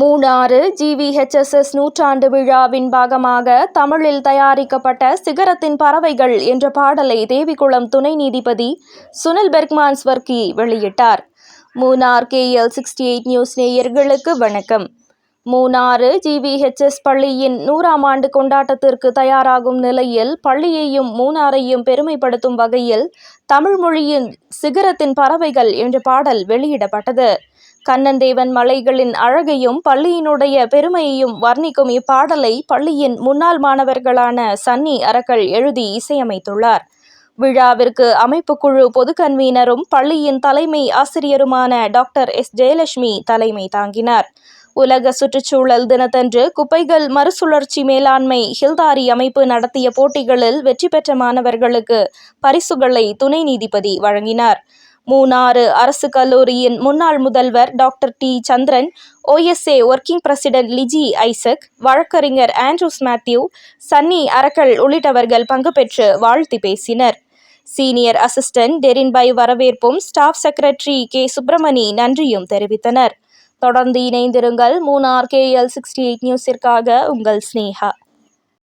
மூணாறு ஜிவிஹெச்எஸ்எஸ் நூற்றாண்டு விழாவின் பாகமாக தமிழில் தயாரிக்கப்பட்ட சிகரத்தின் பறவைகள் என்ற பாடலை தேவிகுளம் துணை நீதிபதி சுனில் பெர்க்மான் ஸ்வர்கி வெளியிட்டார். Munnar KL sixty eight news நேயர்களுக்கு வணக்கம். மூணாறு ஜிவிஹெச்எஸ் பள்ளியின் நூறாம் ஆண்டு கொண்டாட்டத்திற்கு தயாராகும் நிலையில் பள்ளியையும் மூணாரையும் பெருமைப்படுத்தும் வகையில் தமிழ் மொழியின் சிகரத்தின் பறவைகள் என்ற பாடல் வெளியிடப்பட்டது. கண்ணந்தேவன் மலைகளின் அழகையும் பள்ளியினுடைய பெருமையையும் வர்ணிக்கும் இப்பாடலை பள்ளியின் முன்னாள் மாணவர்களான சன்னி அரக்கல் எழுதி இசையமைத்துள்ளார். விழாவிற்கு அமைப்புக்குழு பொது கன்வீனரும் பள்ளியின் தலைமை ஆசிரியருமான டாக்டர் எஸ். ஜெயலட்சுமி தலைமை தாங்கினார். உலக சுற்றுச்சூழல் தினத்தன்று குப்பைகள் மறுசுழற்சி மேலாண்மை ஹில்தாரி அமைப்பு நடத்திய போட்டிகளில் வெற்றி பெற்ற மாணவர்களுக்கு பரிசுகளை துணை நீதிபதி வழங்கினார். மூணாறு அரசு கல்லூரியின் முன்னாள் முதல்வர் doctor D. Chandran OSA working president Liji Isaac வழக்கறிஞர் ஆண்ட்ரூஸ் மேத்யூ சன்னி அரக்கல் உள்ளிட்டவர்கள் பங்கு பெற்று வாழ்த்தி பேசினர். சீனியர் அசிஸ்டன்ட் டெரின்பாய் வரவேற்பும் ஸ்டாஃப் செக்ரட்டரி கே. சுப்பிரமணி நன்றியும் தெரிவித்தனர். தொடர்ந்து இணைந்திருங்கள் மூணார் கேஎல் சிக்ஸ்டி எயிட் நியூஸிற்காக உங்கள் ஸ்னேகா.